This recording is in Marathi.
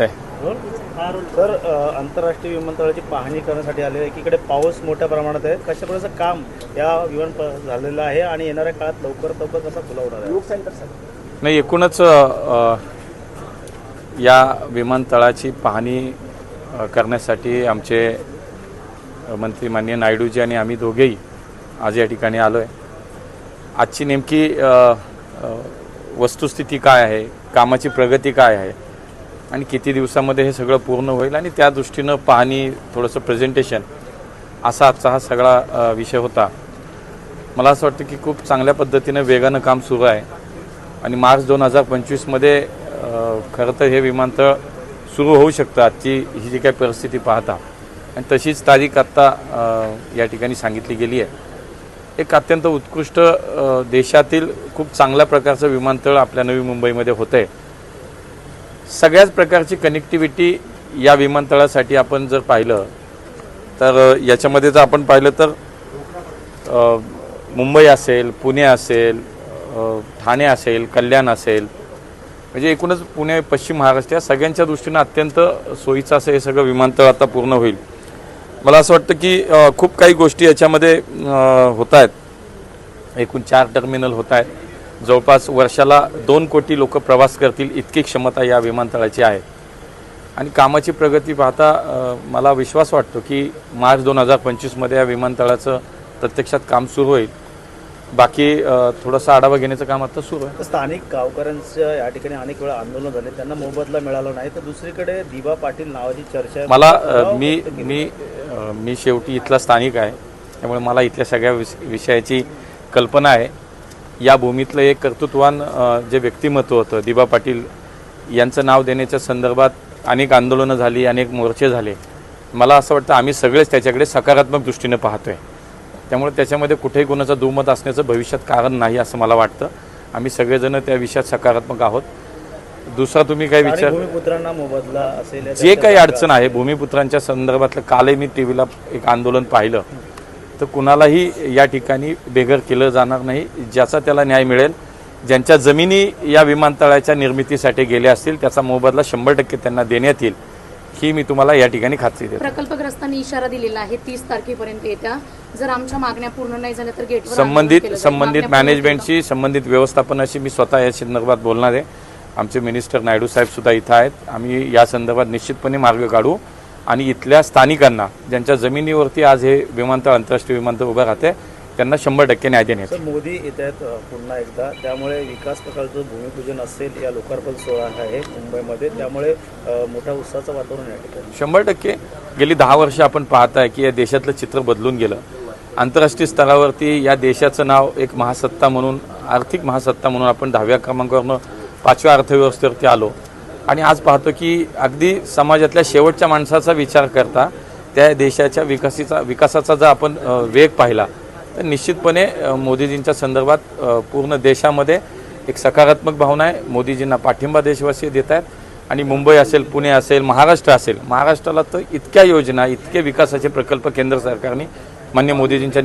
इच्छा आहे अ, आंतरराष्ट्रीय विमानतळाची पाहणी करण्यासाठी आले एकीकडे पाऊस मोठ्या प्रमाणात आहे. कशा प्रकारचं काम या विमान झालेलं आहे आणि येणाऱ्या काळात लवकर लवकर कसा खुला होणार आहे? नाही एकूणच या विमानतळाची पाहणी करण्यासाठी आमचे मंत्री माननीय नायडूजी आणि आम्ही दोघेही आज या ठिकाणी आलो आहे आजची नेमकी वस्तुस्थिती काय आहे? कामाची प्रगती काय आहे? आणि किती दिवसामध्ये हे सगळं पूर्ण होईल आणि त्या दृष्टीनं पाहणी थोडंसं प्रेझेंटेशन असा आजचा हा सगळा विषय होता. मला असं वाटतं की खूप चांगल्या पद्धतीनं वेगानं काम सुरू आहे आणि मार्च दोन हजार पंचवीसमध्ये खरं तर हे विमानतळ सुरू होऊ शकतं आजची ही जी काही परिस्थिती पाहता. आणि तशीच तारीख आत्ता या ठिकाणी सांगितली गेली आहे. एक अत्यंत उत्कृष्ट देशातील खूप चांगल्या प्रकारचं विमानतळ आपल्या नवी मुंबईमध्ये होतं आहे सगळ्याच प्रकारची कनेक्टिव्हिटी या विमानतळासाठी आपण जर पाहिलं तर याच्यामध्ये जर आपण पाहिलं तर मुंबई असेल पुणे असेल ठाणे असेल कल्याण असेल म्हणजे एकूणच पुणे पश्चिम महाराष्ट्र या सगळ्यांच्या दृष्टीनं अत्यंत सोयीचं असं हे सगळं विमानतळ आता पूर्ण होईल. मला असं वाटतं की खूप काही गोष्टी याच्यामध्ये होत आहेत एकूण चार टर्मिनल होत आहेत जवळपास वर्षाला दोन कोटी लोक प्रवास करतील इतकी क्षमता या विमानतळाची आहे. आणि कामाची प्रगती पाहता मला विश्वास वाटतो की मार्च दोन हजार पंचवीसमध्ये या विमानतळाचं प्रत्यक्षात काम सुरू होईल. बाकी थोडासा आढावा घेण्याचं काम आता सुरू आहे. स्थानिक गावकऱ्यांचं या ठिकाणी अनेक वेळा आंदोलन झाले. त्यांना मोबदला मिळाला नाही. तर दुसरीकडे दिवा पाटील नावाची चर्चा. मला मी. मी मी शेवटी इथला स्थानिक आहे. त्यामुळे मला इथल्या सगळ्या विष विषयाची कल्पना आहे. या भूमीतलं एक कर्तृत्वान जे व्यक्तिमत्व होतं दिबा पाटील यांचं नाव देण्याच्या संदर्भात अनेक आंदोलनं झाली अनेक मोर्चे झाले. मला असं वाटतं आम्ही सगळेच त्याच्याकडे सकारात्मक दृष्टीने पाहतोय. त्यामुळे त्याच्यामध्ये कुठेही कोणाचं दुमत असण्याचं भविष्यात कारण नाही असं मला वाटतं. आम्ही सगळेजण त्या विषयात सकारात्मक आहोत. दुसरा तुम्ही काय विचार भूमिपुत्रांना मोबदला असेल जे काही अडचण आहे भूमिपुत्रांच्या संदर्भातलं कालही मी टी व्हीला एक आंदोलन पाहिलं. तर कुणालाही या ठिकाणी बेघर केलं जाणार नाही. ज्याचा त्याला न्याय मिळेल ज्यांच्या जमिनी या विमानतळाच्या निर्मितीसाठी गेल्या असतील त्याचा मोबदला शंभर टक्के त्यांना देण्यात येईल ही मी तुम्हाला या ठिकाणी खात्री देतो. प्रकल्पग्रस्तांनी इशारा दिलेला आहे तीस तारखेपर्यंत येत्या. जर आमच्या मागण्या पूर्ण नाही झाल्या तर आंदोलन संबंधित. संबंधित मॅनेजमेंटशी संबंधित व्यवस्थापनाशी मी स्वतः या संदर्भात बोलणार आहे. आमचे मिनिस्टर नायडू साहेब सुद्धा इथं आहेत. आम्ही या संदर्भात निश्चितपणे मार्ग काढू. आणि इथल्या स्थानिकांना ज्यांच्या जमिनीवरती आज हे विमानतळ आंतरराष्ट्रीय विमानतळ उभं राहते त्यांना शंभर टक्के न्याय देण्यात मोदी येत आहेत पुन्हा एकदा. त्यामुळे विकास प्रकल्पाचं भूमिपूजन असेल या लोकार्पण सोहळा आहे मुंबईमध्ये. त्यामुळे मोठ्या उत्साहाचं वातावरण या ठिकाणी. शंभर टक्के. गेली दहा वर्ष आपण पाहत आहे की या देशातलं चित्र बदलून गेलं. आंतरराष्ट्रीय स्तरावरती या देशाचं नाव एक महासत्ता म्हणून आर्थिक महासत्ता म्हणून आपण दहाव्या क्रमांकावरनं पाचव्या अर्थव्यवस्थेवरती आलो. आणि आज पाहतो की अगदी समाजातल्या शेवटच्या माणसाचा विचार करता त्या देशाच्या विकासीचा विकासाचा जर आपण वेग पाहिला तर निश्चितपणे मोदीजींच्या संदर्भात पूर्ण देशामध्ये एक सकारात्मक भावना आहे. मोदीजींना पाठिंबा देशवासी देत आहेत. आणि मुंबई असेल पुणे असेल महाराष्ट्र असेल महाराष्ट्राला तर इतक्या योजना इतके विकासाचे प्रकल्प केंद्र सरकारने मान्य मोदीजींच्या